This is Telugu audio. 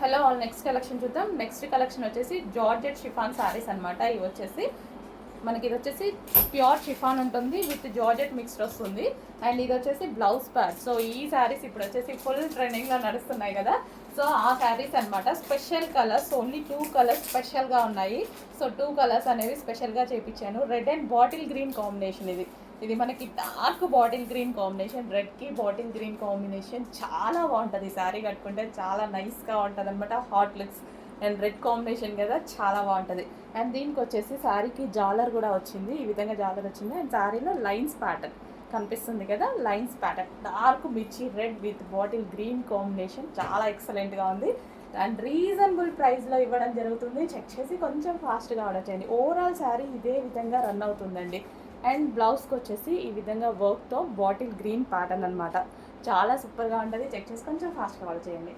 హలో నెక్స్ట్ కలెక్షన్ చూద్దాం. నెక్స్ట్ కలెక్షన్ వచ్చేసి జార్జెట్ షిఫాన్ సారీస్ అన్నమాట. ఇవి వచ్చేసి మనకి ఇది వచ్చేసి ప్యూర్ షిఫాన్ ఉంటుంది విత్ జార్జెట్ మిక్స్డ్ వస్తుంది. అండ్ ఇది వచ్చేసి బ్లౌజ్ ప్యాడ్. సో ఈ శారీస్ ఇప్పుడు వచ్చేసి ఫుల్ ట్రెండింగ్లో నడుస్తున్నాయి కదా. సో ఆ శారీస్ అన్నమాట. Special colours only two colours స్పెషల్గా ఉన్నాయి. సో టూ కలర్స్ అనేవి స్పెషల్గా చేపించాను. Red and bottle green combination ఇది. ఇది మనకి డార్క్ బాటిల్ గ్రీన్ కాంబినేషన్ రెడ్కి బాటిల్ గ్రీన్ కాంబినేషన్ చాలా బాగుంటుంది. ఈ శారీ కట్టుకుంటే చాలా నైస్గా ఉంటుంది అనమాట hot looks and red combination కదా చాలా బాగుంటుంది. అండ్ దీనికి వచ్చేసి శారీకి జాలర్ కూడా వచ్చింది. ఈ విధంగా జాలర్ వచ్చింది. అండ్ శారీలో లైన్స్ ప్యాటర్న్ కనిపిస్తుంది కదా లైన్స్ ప్యాటర్న్. డార్క్ మిర్చి red with bottle green combination. చాలా ఎక్సలెంట్గా ఉంది. అండ్ రీజనబుల్ ప్రైస్లో ఇవ్వడం జరుగుతుంది. చెక్ చేసి కొంచెం ఫాస్ట్గా ఆర్డర్ చేయండి. ఓవరాల్ శారీ ఇదే విధంగా రన్ అవుతుందండి. అండ్ బ్లౌజ్కి వచ్చేసి ఈ విధంగా వర్క్తో బాటిల్ గ్రీన్ ప్యాటర్న్ అనమాట చాలా సూపర్గా ఉంటుంది. చెక్ చేసి కొంచెం ఫాస్ట్గా ఆర్డర్ చేయండి.